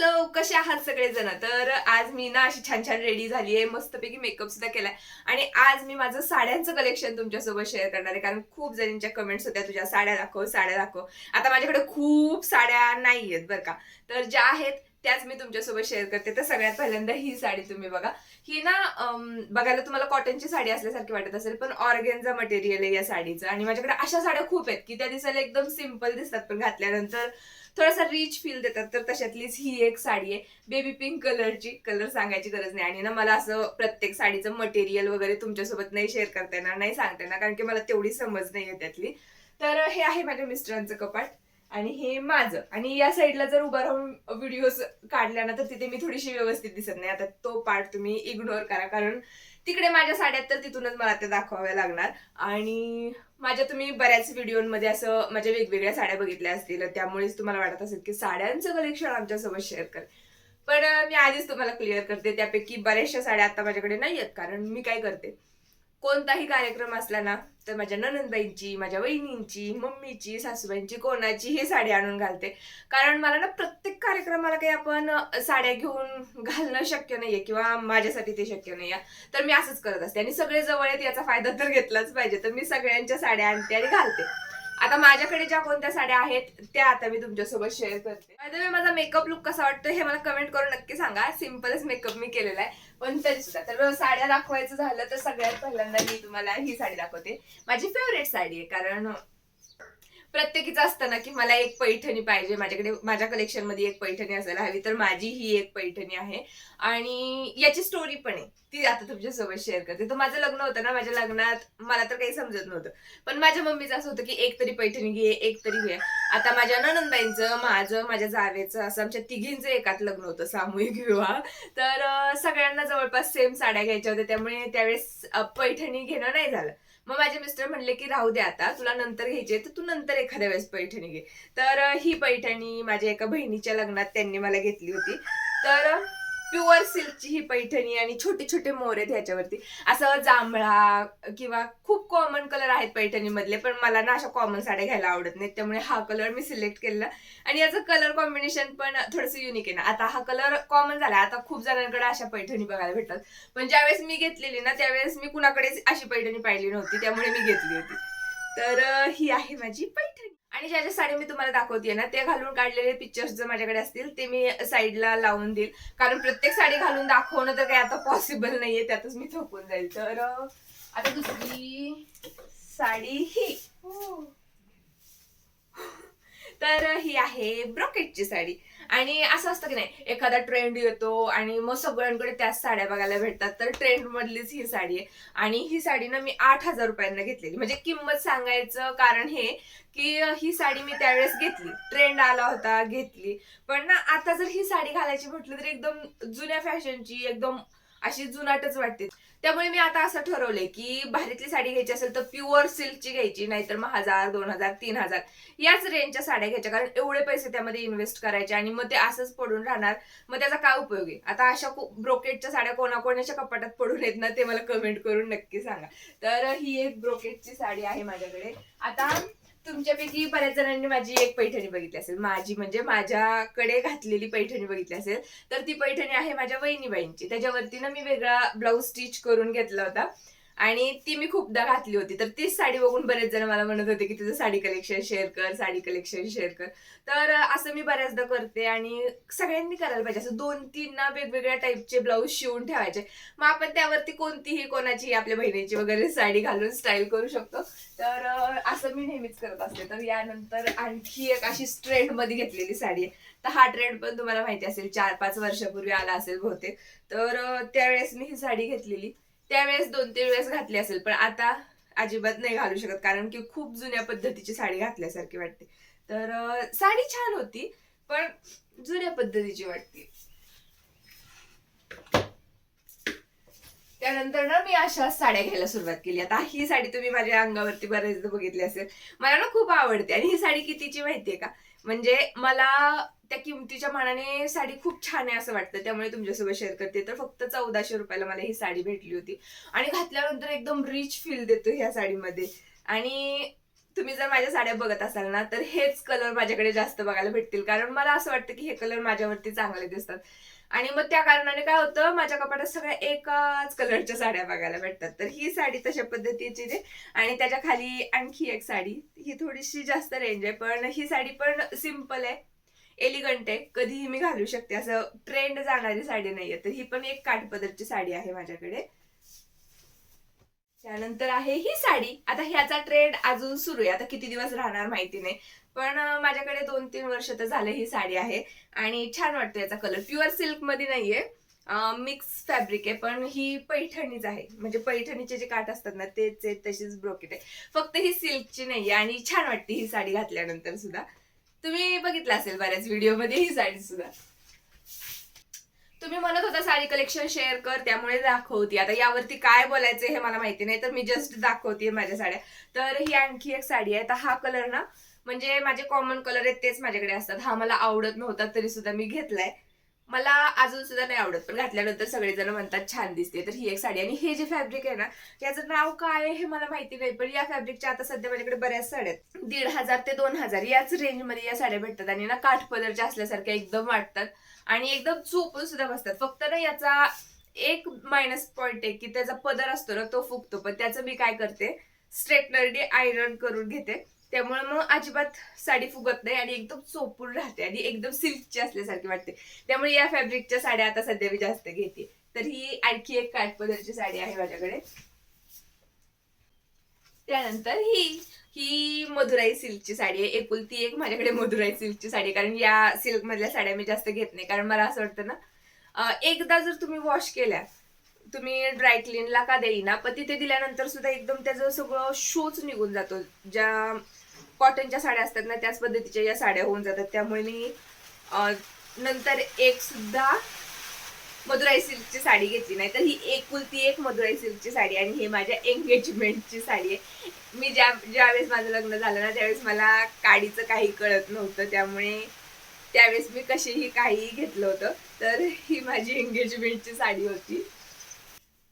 Hello कसे आहात सगळेजण? तर आज मी ना अशी छान छान रेडी झाली आहे मस्तपैकी मेकअप सुद्धा केलाय. आणि आज मी माझं साड्यांचं कलेक्शन तुमच्यासोबत शेअर करणार आहे कारण खूप जणींच्या कमेंट्स होत्या तुझ्या साड्या दाखव साड्या दाखव. आता माझ्याकडे खूप साड्या नाही आहेत बरं का. तर ज्या आहेत त्याच मी तुमच्यासोबत शेअर करते. तर सगळ्यात पहिल्यांदा ही साडी तुम्ही बघा. ही ना बघायला तुम्हाला कॉटनची साडी असल्यासारखी वाटत असेल पण ऑर्गेनचा मटेरियल आहे या साडीचं. आणि माझ्याकडे अशा साड्या खूप आहेत की त्या दिसायला एकदम सिंपल दिसतात पण घातल्यानंतर थोडासा रिच फील देतात तर तशातलीच ही एक साडी आहे. बेबी पिंक कलरची कलर सांगायची गरज नाही. आणि ना मला असं प्रत्येक साडीचं मटेरियल वगैरे तुमच्यासोबत नाही शेअर करता येणार नाही सांगता येणार कारण की मला तेवढी समज नाही आहे त्यातली. तर हे आहे माझ्या मिस्टरांचं कपाट आणि हे माझं. आणि या साईडला जर उभं राहून व्हिडिओज काढल्या ना तर तिथे मी थोडीशी व्यवस्थित दिसत नाही. आता तो पार्ट तुम्ही इग्नोर करा कारण तिकडे माझ्या साड्यात तर तिथूनच मला त्या दाखवाव्या लागणार. आणि माझ्या तुम्ही बऱ्याच व्हिडिओमध्ये असं माझ्या वेगवेगळ्या साड्या बघितल्या असतील त्यामुळेच तुम्हाला वाटत असेल की साड्यांचं कलेक्शन आमच्यासोबत शेअर कर. पण मी आधीच तुम्हाला क्लिअर करते त्यापैकी बऱ्याचशा साड्या आता माझ्याकडे नाही आहेत कारण मी काय करते कोणताही कार्यक्रम असला ना तर माझ्या ननंदबाईंची माझ्या वहिनींची मम्मीची सासूबाईंची कोणाची ही साडी आणून घालते. कारण मला ना प्रत्येक कार्यक्रमाला काही आपण साड्या घेऊन घालणं शक्य नाहीये किंवा माझ्यासाठी ते शक्य नाहीये. तर मी असंच करत असते आणि सगळे जवळ आहेत याचा फायदा तर घेतलाच पाहिजे. तर मी सगळ्यांच्या साड्या आणते आणि घालते. आता माझ्याकडे ज्या कोणत्या साड्या आहेत त्या आता मी तुमच्यासोबत शेअर करते. By माझा मेकअप लुक कसा वाटतो हे मला कमेंट करून नक्की सांगा. सिम्पलच मेकअप मी केलेला आहे. पण तरी सुद्धा तर साड्या दाखवायचं झालं तर सगळ्यात पहिल्यांदा मी तुम्हाला ही साडी दाखवते. माझी फेवरेट साडी आहे कारण प्रत्येकीच असतं ना की मला एक पैठणी पाहिजे माझ्याकडे माझ्या कलेक्शनमध्ये एक पैठणी असायला हवी तर माझी ही एक पैठणी आहे. आणि याची स्टोरी पण आहे. ती आता तुमच्यासोबत शेअर करते. तर माझं लग्न होतं ना माझ्या लग्नात मला तर काही समजत नव्हतं. पण माझ्या मम्मीचं असं होतं की एक तरी पैठणी घे एक तरी घे. आता माझ्या ननंदबाईंचं माझं माझ्या जावेचं असं आमच्या तिघींचं एकात लग्न होतं सामूहिक विवाह. तर सगळ्यांना जवळपास सेम साड्या घ्यायच्या होत्या. त्यामुळे त्यावेळेस पैठणी घेणं नाही झालं. मग माझे मिस्टर म्हणले की राहू दे आता तुला नंतर घ्यायचे तर तू नंतर एखाद्या वेळेस पैठणी घे. तर ही पैठणी माझ्या एका बहिणीच्या लग्नात त्यांनी मला घेतली होती. तर प्युअर सिल्कची ही पैठणी आणि छोटे छोटे मोर आहेत ह्याच्यावरती. असं जांभळा किंवा खूप कॉमन कलर आहेत पैठणीमधले पण मला ना अशा कॉमन साड्या घ्यायला आवडत नाहीत. त्यामुळे हा कलर मी सिलेक्ट केलेला. आणि याचं कलर कॉम्बिनेशन पण थोडंसं युनिक आहे ना. आता हा कलर कॉमन झाला. आता खूप जणांकडे अशा पैठणी बघायला भेटतात. पण ज्यावेळेस मी घेतलेली ना त्यावेळेस मी कुणाकडेच अशी पैठणी पाहिली नव्हती. त्यामुळे मी घेतली होती. तर ही आहे माझी पैठणी. आणि ज्या ज्या साडी मी तुम्हाला दाखवते ना ते घालून काढलेले पिक्चर्स जर माझ्याकडे असतील ते मी साईडला लावून देईल. कारण प्रत्येक साडी घालून दाखवणं तर काही आता पॉसिबल नाहीये त्यातच मी थोपून जाईल. तर आता दुसरी साडी ही. तर ही आहे ब्रॉकेटची साडी. आणि असं असतं की नाही एखादा ट्रेंड येतो आणि मग सगळ्यांकडे त्याच साड्या बघायला भेटतात तर ट्रेंड मधलीच ही साडी आहे. आणि ही साडी ना मी आठ हजार रुपयांना घेतलेली. म्हणजे किंमत सांगायचं कारण हे की ही साडी मी त्यावेळेस घेतली. ट्रेंड आला होता घेतली. पण ना आता जर ही साडी घालायची म्हटलं तर एकदम जुन्या फॅशनची एकदम अशी जुनाटच वाटते. त्यामुळे मी आता असं ठरवलंय की भारीतली साडी घ्यायची असेल तर प्युअर सिल्कची घ्यायची नाहीतर मग हजार दोन हजार तीन हजार. याच रेंजच्या साड्या घ्यायच्या कारण एवढे पैसे त्यामध्ये इन्व्हेस्ट करायचे आणि मग ते असंच पडून राहणार. मग त्याचा काय उपयोग आहे? आता अशा ब्रोकेटच्या साड्या कोणाकोणाच्या कपाटात पडून येत ना ते मला कमेंट करून नक्की सांगा. तर ही एक ब्रोकेटची साडी आहे माझ्याकडे. आता तुमच्यापैकी बऱ्याच जणांनी माझी एक पैठणी बघितली असेल. माझी म्हणजे माझ्याकडे घातलेली पैठणी बघितली असेल. तर ती पैठणी आहे माझ्या वहिनीबाईंची. त्याच्यावरती ना मी वेगळा ब्लाऊज स्टिच करून घेतला होता. आणि ती मी खूपदा घातली होती. तर तीच साडी बघून बरेच जण मला म्हणत होते की तुझं साडी कलेक्शन शेअर कर साडी कलेक्शन शेअर कर. तर असं मी बऱ्याचदा करते आणि सगळ्यांनी करायला पाहिजे. असं दोन तीन ना वेगवेगळ्या टाईपचे ब्लाऊज शिवून ठेवायचे. मग आपण त्यावरती कोणतीही कोणाची आपल्या बहिणीची वगैरे साडी घालून स्टाईल करू शकतो. तर असं मी नेहमीच करत असते. तर यानंतर आणखी एक अशी ट्रेंडमध्ये घेतलेली साडी आहे. तर हा ट्रेंड पण तुम्हाला माहिती असेल चार पाच वर्षापूर्वी आला असेल बहुतेक. तर त्यावेळेस मी ही साडी घेतलेली. त्यावेळेस दोन तीन वेळेस घातली असेल पण आता अजिबात नाही घालू शकत कारण की खूप जुन्या पद्धतीची साडी घातल्यासारखी वाटते. तर साडी छान होती पण जुन्या पद्धतीची वाटते. त्यानंतर ना मी अशा साड्या घ्यायला सुरुवात केली. आता ही साडी तुम्ही माझ्या अंगावरती बरेचदा बघितली असेल. मला ना खूप आवडते. आणि ही साडी कितीची माहितीये का? म्हणजे मला त्या किमतीच्या मानाने साडी खूप छान आहे असं वाटतं. त्यामुळे तुमच्यासोबत शेअर करते. तर फक्त चौदाशे रुपयाला मला ही साडी भेटली होती. आणि घातल्यानंतर एकदम रिच फील देतो ह्या साडीमध्ये. आणि तुम्ही जर माझ्या साड्या बघत असाल ना तर हेच कलर माझ्याकडे जास्त बघायला भेटतील. कारण मला असं वाटतं की हे कलर माझ्यावरती चांगले दिसतात. आणि मग त्या कारणाने काय होतं माझ्या कपाटात सगळ्या एकाच कलरच्या साड्या बघायला भेटतात. तर ही साडी तशा पद्धतीची आहे. आणि त्याच्याखाली आणखी एक साडी. ही थोडीशी जास्त रेंज आहे पण ही साडी पण सिंपल आहे. एलिगंट आहे. कधीही मी घालू शकते. असं ट्रेंड जाणारी साडी नाहीये. तर ही पण एक काठपदरची साडी आहे माझ्याकडे. त्यानंतर आहे ही साडी. आता ह्याचा ट्रेंड अजून सुरू आहे. आता किती दिवस राहणार माहिती नाही. पण माझ्याकडे दोन तीन वर्ष तर झाले ही साडी आहे. आणि छान वाटतो याचा कलर प्युअर सिल्कमध्ये नाहीये मिक्स फॅब्रिक आहे पण ही पैठणीच आहे. म्हणजे पैठणीचे जे काठ असतात ना तेच तशीच ब्रोकेट आहे फक्त ही सिल्कची नाहीये आणि छान वाटते ही साडी घातल्यानंतर सुद्धा. तुम्ही बघितलं असेल बऱ्याच व्हिडिओमध्ये ही साडी सुद्धा. तुम्ही म्हणत होता साडी कलेक्शन शेअर कर त्यामुळे दाखवते. आता यावरती काय बोलायचं हे मला माहिती नाही तर मी जस्ट दाखवते माझ्या साड्या. तर ही आणखी एक साडी आहे. तर हा कलर ना म्हणजे माझे कॉमन कलर आहेत तेच माझ्याकडे असतात. हा मला आवडत नव्हता तरी सुद्धा मी घेतलाय. मला अजून सुद्धा नाही आवडत पण घातल्यानंतर सगळेजण म्हणतात छान दिसते. तर ही एक साडी. आणि हे जे फॅब्रिक आहे ना याचं नाव काय आहे हे मला माहिती नाही पण या फॅब्रिकच्या आता सध्या माझ्याकडे बऱ्याच साड्या आहेत. दीड हजार ते दोन हजार याच रेंजमध्ये या साड्या भेटतात आणि ना काठ पदरच्या असल्यासारख्या एकदम वाटतात. आणि एकदम चोपून सुद्धा बसतात. फक्त ना याचा एक मायनस पॉइंट आहे की त्याचा पदर असतो ना तो फुगतो. पण त्याचं मी काय करते स्ट्रेटनरने आयरन करून घेते. त्यामुळे मग अजिबात साडी फुगत नाही आणि एकदम चोपून राहते आणि एकदम सिल्कची असल्यासारखी वाटते. त्यामुळे या फॅब्रिकच्या साड्या आता सध्या मी जास्त घेते. तर ही आणखी एक काठपदरची साडी आहे माझ्याकडे. त्यानंतर ही ही मधुराई सिल्कची साडी आहे. एकुलती एक माझ्याकडे मधुराई सिल्कची साडी आहे. कारण या सिल्क मधल्या साड्या मी जास्त घेत नाही. कारण मला असं वाटतं ना एकदा जर तुम्ही वॉश केल्या तुम्ही ड्राय क्लीनला का देईना पण तिथे दिल्यानंतर सुद्धा एकदम त्याचं सगळं शोच निघून जातो. ज्या कॉटनच्या साड्या असतात ना त्याच पद्धतीच्या या साड्या होऊन जातात. त्यामुळे मी नंतर एक सुद्धा मधुराई सिल्कची साडी घेतली नाही. तर ही एकुलती एक मधुराई सिल्कची साडी आणि ही माझ्या एंगेजमेंटची साडी आहे. मी ज्या ज्यावेळेस माझं लग्न झालं ना त्यावेळेस मला काडीचं काही कळत नव्हतं. त्यामुळे त्यावेळेस मी कशीही काहीही घेतलं होतं. तर ही माझी एंगेजमेंटची साडी होती.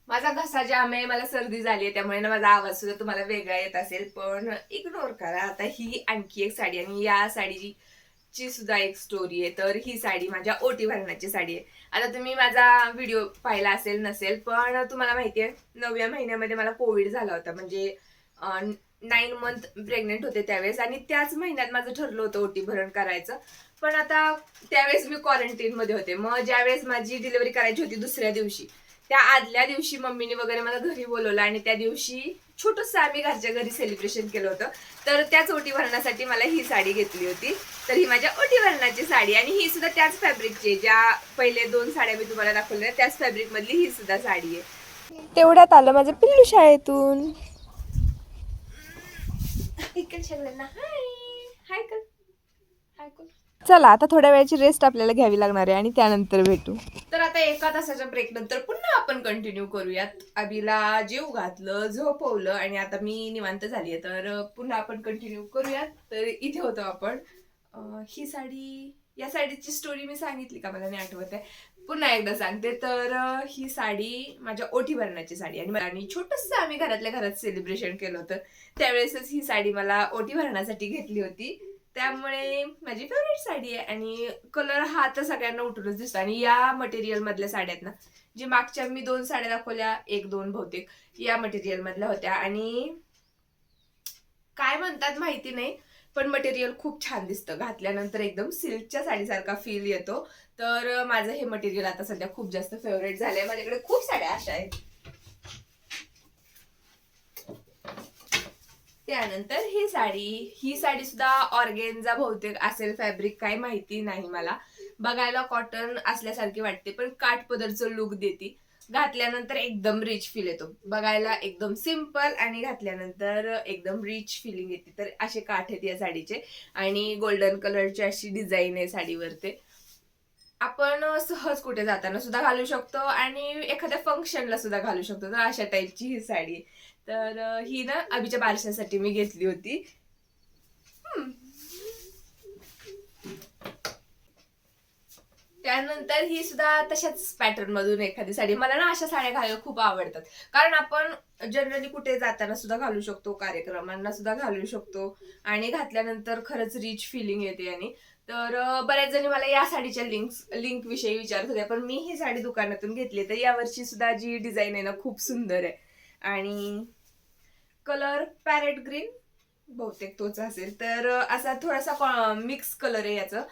माझा घसा जाम आहे मला सर्दी झाली आहे त्यामुळे ना माझा आवाज सुद्धा तुम्हाला वेगळा येत असेल पण इग्नोर करा. आता ही आणखी एक साडी आणि या साडीची ची सुद्धा एक स्टोरी आहे. तर ही साडी माझ्या ओटी भरण्याची साडी आहे. आता तुम्ही माझा व्हिडिओ पाहिला असेल नसेल पण तुम्हाला माहिती आहे नवव्या महिन्यामध्ये मला कोविड झाला होता. म्हणजे नाईन मंथ प्रेग्नेंट होते त्यावेळेस आणि त्याच महिन्यात माझं ठरलं होतं ओटी भरण करायचं. पण आता त्यावेळेस मी क्वारंटीनमध्ये होते. मग ज्यावेळेस माझी डिलिव्हरी करायची होती दुसऱ्या दिवशी त्या आदल्या दिवशी मम्मीने वगैरे मला घरी बोलवलं आणि त्या दिवशी छोटस आम्ही घरच्या घरी सेलिब्रेशन केलं होतं. तर त्याच ओटी भरण्यासाठी मला ही साडी घेतली होती. तर ही माझ्या ओटी भरणाची साडी आणि ही सुद्धा त्याच फॅब्रिकची आहे. ज्या पहिले दोन साड्या मी तुम्हाला दाखवल्या त्याच फॅब्रिक मधली ही सुद्धा साडी आहे. तेवढ्यात आलं माझं पिल्लू शाळेतून. हाय हाय हाय कर चला आता थोड्या वेळाची रेस्ट आपल्याला घ्यावी लागणार आहे आणि त्यानंतर भेटू. तर आता एका तासाच्या ब्रेक नंतर पुन्हा आपण कंटिन्यू करूयात. अभिला जेव घातलं झोपवलं आणि आता मी निवांत झाली आहे तर पुन्हा आपण कंटिन्यू करूयात. तर इथे होतो आपण. ही साडी या साडीची स्टोरी मी सांगितली का मला? नाही आठवत आहे. पुन्हा एकदा सांगते. तर ही साडी माझ्या ओठी भरण्याची साडी आणि आणि छोटंसं आम्ही घरातल्या घरात सेलिब्रेशन केलं होतं. त्यावेळेसच ही साडी मला ओटी भरण्यासाठी घेतली होती. त्यामुळे माझी फेवरेट साडी आहे आणि कलर हा तर सगळ्यांना उठूनच दिसतो. आणि या मटेरियल मधल्या साड्या आहेत ना जी मागच्या मी दोन साड्या दाखवल्या एक दोन बहुतेक या मटेरियल मधल्या होत्या. आणि काय म्हणतात माहिती नाही पण मटेरियल खूप छान दिसतं. घातल्यानंतर एकदम सिल्कच्या साडीसारखा फील येतो. तर माझं हे मटेरियल आता सध्या खूप जास्त फेवरेट झालंय. माझ्याकडे खूप साड्या अशा आहेत. त्यानंतर ही साडी ही साडी सुद्धा ऑर्गेनचा बहुतेक असेल फॅब्रिक काही माहिती नाही मला. बघायला कॉटन असल्यासारखी वाटते पण काठपदरचं लुक देते. घातल्यानंतर एकदम रिच फील येतो. बघायला एकदम सिंपल आणि घातल्यानंतर एकदम रिच फिलिंग येते. तर असे काठ आहेत या साडीचे. आणि गोल्डन कलरची अशी डिझाईन आहे साडीवरती. आपण सहज कुठे जाताना सुद्धा घालू शकतो आणि एखाद्या फंक्शनला सुद्धा घालू शकतो. तर अशा टाईपची ही साडी आहे. तर ही ना आबीच्या बारशासाठी मी घेतली होती. त्यानंतर ही सुद्धा तशाच पॅटर्न मधून एखादी साडी. मला ना अशा साड्या घालायला खूप आवडतात. कारण आपण जनरली कुठे जाताना सुद्धा घालू शकतो कार्यक्रमांना सुद्धा घालू शकतो. आणि घातल्यानंतर खरंच रिच फिलिंग येते आणि. तर बऱ्याच जणी मला या साडीच्या लिंक लिंक विषयी विचारत होत्या. पण मी ही साडी दुकानातून घेतली तर यावरची सुद्धा जी डिझाईन आहे ना खूप सुंदर आहे. आणि कलर पॅरेट ग्रीन बहुतेक तोच असेल. तर असा थोडासा मिक्स कलर आहे याचं.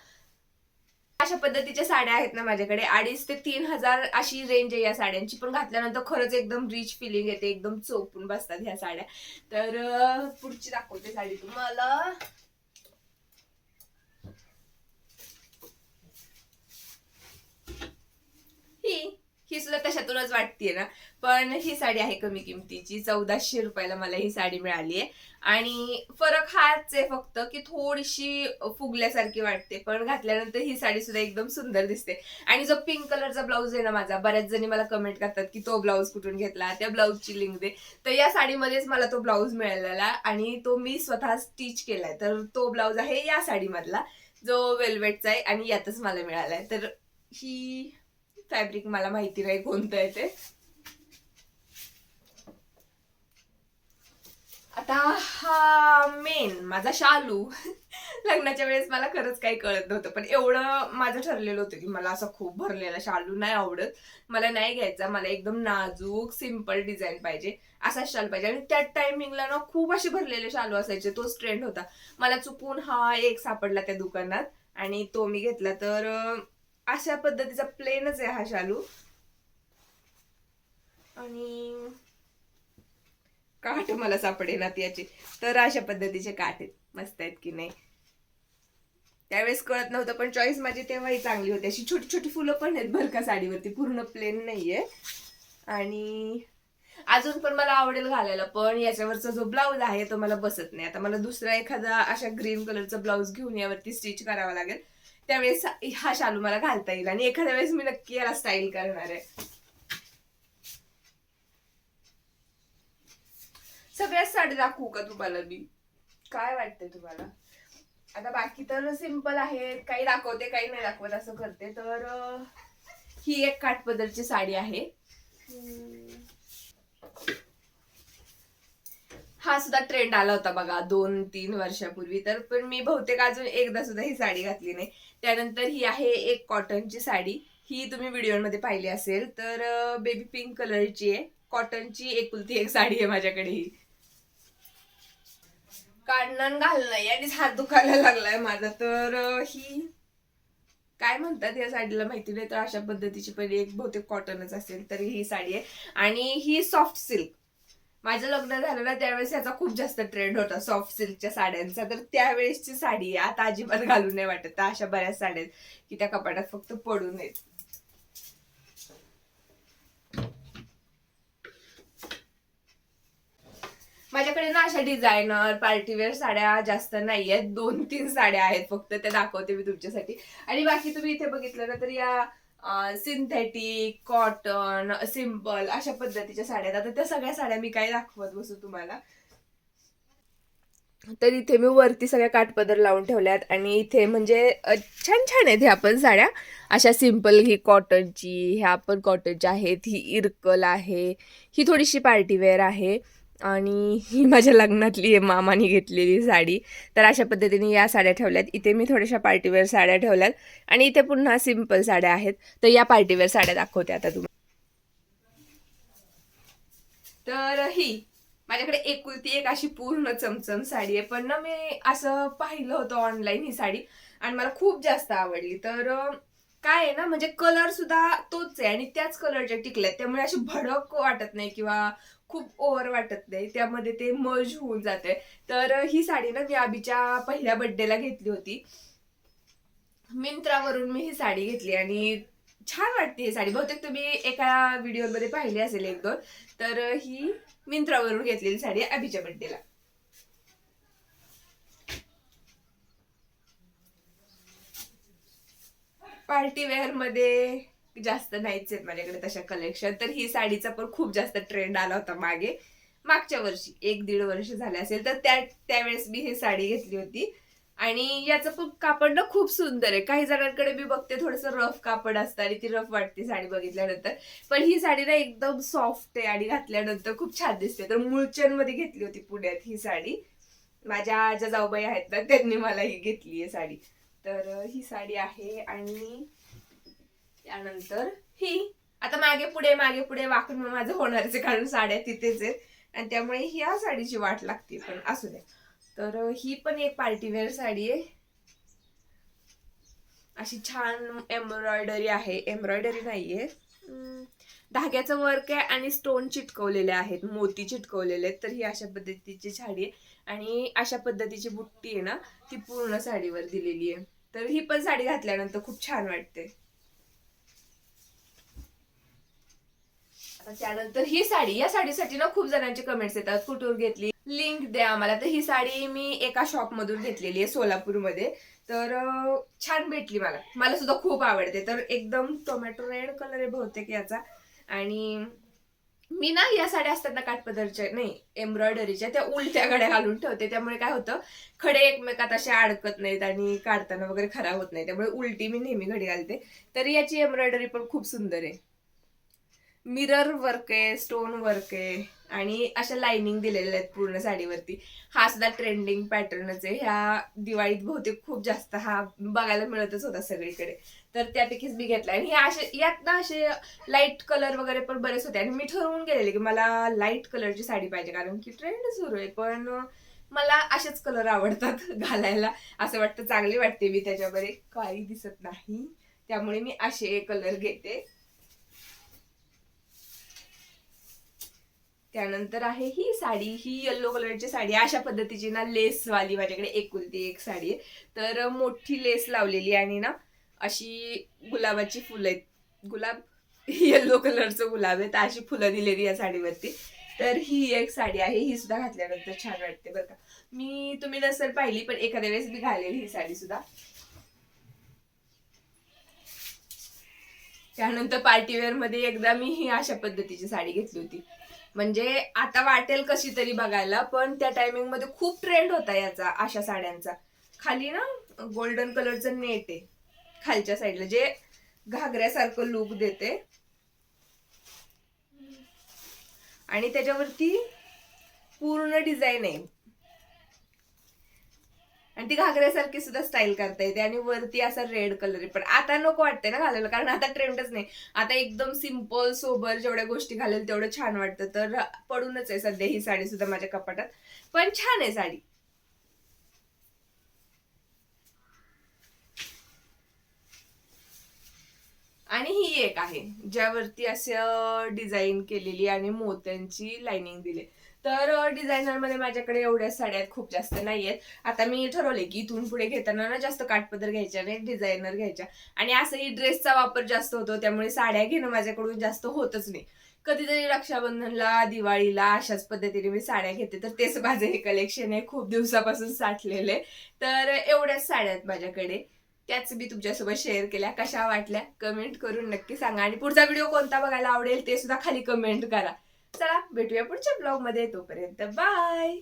अशा पद्धतीच्या साड्या आहेत ना माझ्याकडे. अडीच ते तीन हजार अशी रेंज आहे या साड्यांची. पण घातल्यानंतर खरंच एकदम रिच फिलिंग येते एकदम चोपून बसतात ह्या साड्या. तर पुढची दाखवते साडी तुम्हाला. ही ही सुद्धा तशातूनच वाटतेय ना. पण ही साडी आहे कमी किमतीची. चौदाशे रुपयाला मला ही साडी मिळाली आहे आणि फरक हाच आहे फक्त की थोडीशी फुगल्यासारखी वाटते पण घातल्यानंतर ही साडी सुद्धा एकदम सुंदर दिसते. आणि जो पिंक कलरचा ब्लाऊज आहे ना माझा बऱ्याच जणी मला कमेंट करतात की तो ब्लाऊज कुठून घेतला त्या ब्लाऊजची लिंक दे. तर या साडीमध्येच मला तो ब्लाऊज मिळालेला आणि तो मी स्वतः स्टिच केलाय. तर तो ब्लाऊज आहे या साडीमधला जो वेल्वेटचा आहे आणि यातच मला मिळालाय. तर ही फॅब्रिक मला माहिती नाही कोणतं आहे ते. आता हा मेन माझा शालू लग्नाच्या वेळेस मला खरंच काही कळत नव्हतं. पण एवढं माझं ठरलेलं होतं की मला असं खूप भरलेला शालू नाही आवडत. मला नाही घ्यायचा. मला एकदम नाजूक सिंपल डिझाईन पाहिजे असाच शाल पाहिजे. आणि त्या टायमिंगला ना खूप असे भरलेले शालू असायचे. तोच ट्रेंड होता. मला चुकून हा एक सापडला त्या दुकानात आणि तो मी घेतला. तर अशा पद्धतीचा प्लेनच आहे हा शालू. आणि काठ मला सापडेनात याची. तर अशा पद्धतीचे काठ आहेत. मस्त आहेत की नाही? त्यावेळेस कळत नव्हतं पण चॉईस माझी तेव्हाही चांगली होती. अशी छोटी छोटी फुलं पण आहेत बरं का साडीवरती. पूर्ण प्लेन नाहीये. आणि अजून पण मला आवडेल घालायला पण याच्यावरचा जो ब्लाऊज आहे तो मला बसत नाही. आता मला दुसरा एखादा अशा ग्रीन कलरचा ब्लाऊज घेऊन यावरती स्टिच करावा लागेल. त्यावेळेस हा शालू मला घालता येईल. आणि एखाद्या वेळेस मी नक्की याला स्टाईल करणार आहे. सगळ्याच साडी दाखवू का तुम्हाला मी? काय वाटतंय तुम्हाला? आता बाकी तर सिंपल आहेत. काही दाखवते काही नाही दाखवत. असं करते. तर अं, ही एक काठपदरची साडी आहे. हा सुद्धा ट्रेंड आला होता बघा दोन तीन वर्षापूर्वी. तर पण मी बहुतेक अजून एकदा सुद्धा ही साडी घातली नाही. त्यानंतर ही आहे एक कॉटनची साडी. ही तुम्ही व्हिडिओमध्ये पाहिली असेल. तर बेबी पिंक कलरची आहे. कॉटनची एकुलती एक साडी आहे माझ्याकडे ही. काढणं घालणं यानेच हात दुखायला लागलाय माझा. तर ही काय म्हणतात या साडीला माहिती नाही तर अशा पद्धतीची पण एक बहुतेक कॉटनच असेल तर ही साडी आहे. आणि ही सॉफ्ट सिल्क माझं लग्न झालं ना त्यावेळेस याचा खूप जास्त ट्रेंड होता सॉफ्ट सिल्कच्या साड्यांचा. तर त्यावेळेसची साडी आता अजिबात घालू नाही वाटत. तर अशा बऱ्याच साड्या आहेत की त्या कपाटात फक्त पडू नयेत. माझ्याकडे ना अशा डिझायनर पार्टीवेअर साड्या जास्त नाही आहेत दोन तीन साड्या आहेत फक्त त्या दाखवते मी तुमच्यासाठी. आणि बाकी तुम्ही इथे बघितलं ना तर या सिंथेटिक कॉटन सिंपल अशा पद्धतीच्या साड्या आहेत. आता त्या सगळ्या साड्या मी काय दाखवत बसू तुम्हाला? तर इथे मी वरती सगळ्या काठपदर लावून ठेवल्यात. आणि इथे म्हणजे छान छान आहेत ह्या पण साड्या. अशा सिंपल ही कॉटनची ह्या पण कॉटनच्या आहेत. ही इरकल आहे. ही थोडीशी पार्टीवेअर आहे. आणि ही माझ्या लग्नातली आहे मामाने घेतलेली साडी. तर अशा पद्धतीने या साड्या ठेवल्यात. इथे मी थोड्याशा पार्टीवेअर साड्या ठेवल्यात. आणि इथे पुन्हा सिंपल साड्या आहेत. तर या पार्टीवेअर साड्या दाखवते आता तुम्हाला. तर ही माझ्याकडे एकुलती एक अशी पूर्ण चमचम साडी आहे. पण ना मी असं पाहिलं होतं ऑनलाईन ही साडी. आणि मला खूप जास्त आवडली. तर काय आहे ना म्हणजे कलर सुद्धा तोच आहे. आणि त्याच कलरच्या टिकल्यात त्यामुळे अशी भडक वाटत नाही किंवा खूप ओव्हर वाटत नाही. त्यामध्ये ते मर्ज होऊन जाते तर ही साडी ना मी आबीच्या पहिल्या बर्थडेला घेतली होती. मिंत्रावरून मी ही साडी घेतली आणि छान वाटते ही साडी. बहुतेक तुम्ही एका व्हिडिओमध्ये पाहिली असेल एक दोन तर ही मिंत्रावरून घेतलेली साडी आबीच्या बर्थडेला पार्टी वेअरमध्ये जास्त नाहीच आहेत माझ्याकडे तशा कलेक्शन तर ही साडीचा पण खूप जास्त ट्रेंड आला होता मागे. मागच्या वर्षी एक दीड वर्ष झाले असेल तर त्या त्यावेळेस मी ही साडी घेतली होती. आणि याचं पण कापड ना खूप सुंदर आहे. काही जणांकडे मी बघते थोडस रफ कापड असतं आणि ती रफ वाटते साडी बघितल्यानंतर. पण ही साडी ना एकदम सॉफ्ट आहे आणि घातल्यानंतर खूप छान दिसते. तर मुळचंदमध्ये घेतली होती पुण्यात ही साडी. माझ्या ज्या जाऊबाई आहेत ना त्यांनी मला ही घेतली आहे साडी. तर ही साडी आहे आणि त्यानंतर ही आता मागे पुढे मागे पुढे वाकून मग माझं होणारच आहे कारण साड्या तिथेच आहेत. आणि त्यामुळे ह्या साडीची वाट लागते पण असू द्या तर ही पण एक पार्टीवेअर साडी आहे. अशी छान एम्ब्रॉयडरी आहे. एम्ब्रॉयडरी नाहीये. अं, धाग्याचं वर्क आहे आणि स्टोन चिटकवलेले आहेत. मोती चिटकवलेले आहेत. तर ही अशा पद्धतीची साडी आहे. आणि अशा पद्धतीची बुट्टी आहे ना ती पूर्ण साडीवर दिलेली आहे. तर ही पण साडी घातल्यानंतर खूप छान वाटते. त्यानंतर ही साडी या साडीसाठी ना खूप जणांचे कमेंट्स येतात. कुठून घेतली? लिंक द्या आम्हाला. तर ही साडी मी एका शॉप मधून घेतलेली आहे सोलापूरमध्ये. तर छान भेटली मला. मला सुद्धा खूप आवडते. तर एकदम टोमॅटो रेड कलर आहे बहुतेक याचा. आणि मी ना या साड्या असतात ना काठपदरच्या नाही एम्ब्रॉयडरीच्या त्या उलट्या गड्या घालून ठेवते. त्यामुळे काय होतं खडे एकमेकात असे अडकत नाहीत आणि काढताना वगैरे खराब होत नाही. त्यामुळे उलटी मी नेहमी घडी घालते. तर याची एम्ब्रॉयडरी पण खूप सुंदर आहे. मिरर वर्क आहे स्टोन वर्क आहे आणि अशा लाइनिंग दिलेल्या आहेत पूर्ण साडीवरती. हा सुद्धा ट्रेंडिंग पॅटर्नच आहे. ह्या दिवाळीत बहुतेक खूप जास्त हा बघायला मिळतच होता सगळीकडे. तर त्यापैकीच मी घेतला आणि हे असे यात ना असे लाइट कलर वगैरे पण बरेच होते. आणि मी ठरवून गेलेले की मला लाइट कलरची साडी पाहिजे कारण की ट्रेंड सुरू आहे. पण मला असेच कलर आवडतात घालायला. असं वाटतं चांगली वाटते मी त्याच्यामध्ये. काही दिसत नाही. त्यामुळे मी असे कलर घेते. त्यानंतर आहे ही साडी ही येल्लो कलरची साडी. अशा पद्धतीची ना लेस वाली माझ्याकडे एकुलती एक साडी आहे. तर मोठी लेस लावलेली आणि ना अशी गुलाबाची फुलं आहेत. गुलाब येल्लो कलरचं गुलाब आहे. तर अशी फुलं दिलेली या साडीवरती. तर ही एक साडी आहे. ही सुद्धा घातल्यानंतर छान वाटते बरं का. मी तुम्ही नसेल पाहिली पण एखाद्या वेळेस मी घालेली ही साडी सुद्धा. त्यानंतर पार्टीवेअरमध्ये एकदा मी ही अशा पद्धतीची साडी घेतली होती. म्हणजे आता वाटेल कशी तरी बघायला पण त्या टायमिंगमध्ये खूप ट्रेंड होता याचा अशा साड्यांचा. खाली ना गोल्डन कलरचं नेट आहे खालच्या साईडला जे घागऱ्यासारखं लुक देते. आणि त्याच्यावरती पूर्ण डिझाईन आहे. आणि ती घागऱ्यासारखी सुद्धा स्टाईल करता येते आणि वरती असा रेड कलर आहे. पण आता नको वाटते ना घालायला कारण आता ट्रेंडच नाही. आता एकदम सिंपल सोबर जेवढ्या गोष्टी घालेल तेवढं छान वाटतं. तर पडूनच आहे सध्या ही साडी सुद्धा माझ्या कपाटात. पण छान आहे साडी. आणि ही एक आहे ज्यावरती असं डिझाईन केलेली आणि मोत्यांची लाइनिंग दिली. तर डिझायनरमध्ये माझ्याकडे एवढ्या साड्या आहेत, खूप जास्त नाहीयेत. आता मी ठरवले की इथून पुढे घेताना ना जास्त काठपदर घ्यायच्या नाही डिझायनर घ्यायच्या. आणि असंही ड्रेसचा वापर जास्त होतो त्यामुळे साड्या घेणं माझ्याकडून जास्त होतच नाही. कधीतरी रक्षाबंधनला दिवाळीला अशाच पद्धतीने मी साड्या घेते. तर तेच माझं हे कलेक्शन आहे. खूप दिवसापासून साठलेले तर एवढ्याच साड्या आहेत माझ्याकडे. त्याच मी तुमच्यासोबत शेअर केल्या. कशा वाटल्या? कमेंट करून नक्की सांगा. आणि पुढचा व्हिडिओ कोणता बघायला आवडेल ते सुद्धा खाली कमेंट करा. चला भेटूया पुढच्या ब्लॉगमध्ये तोपर्यंत बाय